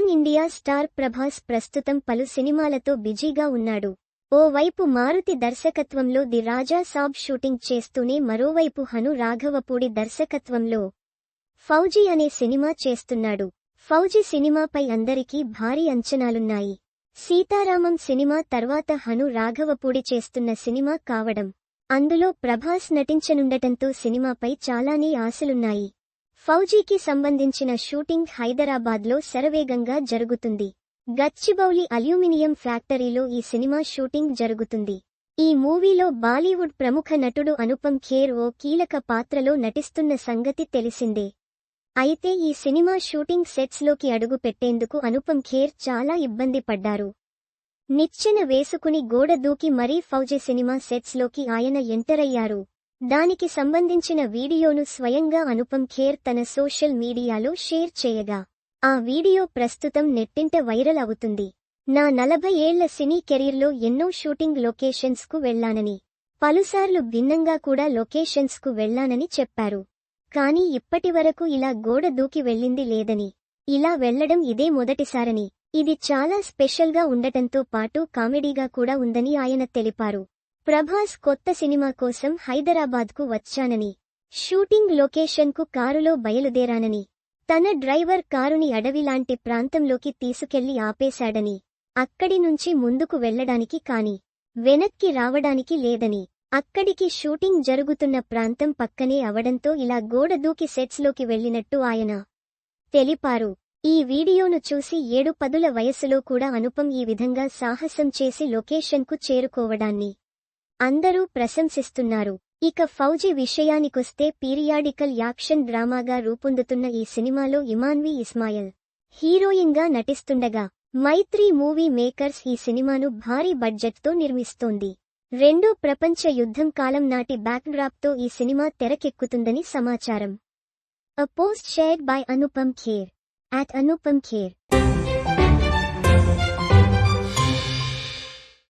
Pan India star Prabhas ప్రస్తుతం పలు సినిమాలతో బిజీగా ఉన్నాడు. ఓవైపు మారుతి దర్శకత్వంలో ది రాజా సాబ్ షూటింగ్ చేస్తూనే మరోవైపు హను రాఘవపూడి దర్శకత్వంలో ఫౌజీ అనే సినిమా చేస్తున్నాడు. ఫౌజీ సినిమాపై అందరికీ భారీ అంచనాలున్నాయి. సీతారామం సినిమా తర్వాత హను రాఘవపూడి చేస్తున్న సినిమా కావడం. అందులో ప్రభాస్ నటించనుండటంతో సినిమాపై చాలానే ఆశలున్నాయి. ఫౌజీకి సంబంధించిన షూటింగ్ హైదరాబాద్లో శరవేగంగా జరుగుతుంది. గచ్చిబౌలి అల్యూమినియం ఫ్యాక్టరీలో ఈ సినిమా షూటింగ్ జరుగుతుంది. ఈ మూవీలో బాలీవుడ్ ప్రముఖ నటుడు అనుపమ్ ఖేర్ ఓ కీలక పాత్రలో నటిస్తున్న సంగతి తెలిసిందే. అయితే ఈ సినిమా షూటింగ్ సెట్స్లోకి అడుగు పెట్టేందుకు అనుపమ్ ఖేర్ చాలా ఇబ్బంది పడ్డారు. నిచ్చెన వేసుకుని గోడ దూకి మరీ ఫౌజీ సినిమా సెట్స్లోకి ఆయన ఎంటర్ అయ్యారు. దానికి సంబంధించిన వీడియోను స్వయంగా అనుపమ్ ఖేర్ తన సోషల్ మీడియాలో షేర్ చేయగా ఆ వీడియో ప్రస్తుతం నెట్టింట వైరల్ అవుతుంది. నా నలభై ఏళ్ళ సినీ కెరీర్లో ఎన్నో షూటింగ్ లొకేషన్స్కు వెళ్ళానని పలుసార్లు భిన్నంగా కూడా లొకేషన్స్కు వెళ్ళానని చెప్పారు. కానీ ఇప్పటివరకు ఇలా గోడ దూకి వెళ్ళింది లేదని ఇలా వెళ్ళడం ఇదే మొదటిసారని. ఇది చాలా స్పెషల్గా ఉండటంతో పాటు కామెడీగా కూడా ఉందని ఆయన తెలిపారు. ప్రభాస్ కొత్త సినిమా కోసం హైదరాబాద్కు వచ్చానని షూటింగ్ లొకేషన్కు కారులో బయలుదేరానని తన డ్రైవర్ కారుని అడవిలాంటి ప్రాంతంలోకి తీసుకెళ్ళి ఆపేశాడని అక్కడి నుంచి ముందుకు వెళ్ళడానికి కాని వెనక్కి రావడానికి లేదని అక్కడికి షూటింగ్ జరుగుతున్న ప్రాంతం పక్కనే అవడంతో ఇలా గోడ దూకి సెట్స్లోకి వెళ్ళినట్టు ఆయన తెలిపారు. ఈ వీడియోను చూసి ఏడు పదుల వయసులో కూడా అనుపం ఈ విధంగా సాహసం చేసి లొకేషన్కు చేరుకోవడాన్ని అందరూ ప్రశంసిస్తున్నారు. ఇక ఫౌజీ విషయానికొస్తే పీరియాడికల్ యాక్షన్ డ్రామాగా రూపొందుతున్న ఈ సినిమాలో ఇమాన్వి ఇస్మాయిల్ హీరోయిన్గా నటిస్తుండగా మైత్రి మూవీ మేకర్స్ ఈ సినిమాను భారీ బడ్జెట్తో నిర్మిస్తోంది. రెండో ప్రపంచ యుద్ధం కాలం నాటి బ్యాక్డ్రాప్తో ఈ సినిమా తెరకెక్కుతుందని సమాచారం. A post shared by Anupam Kher at Anupam Kher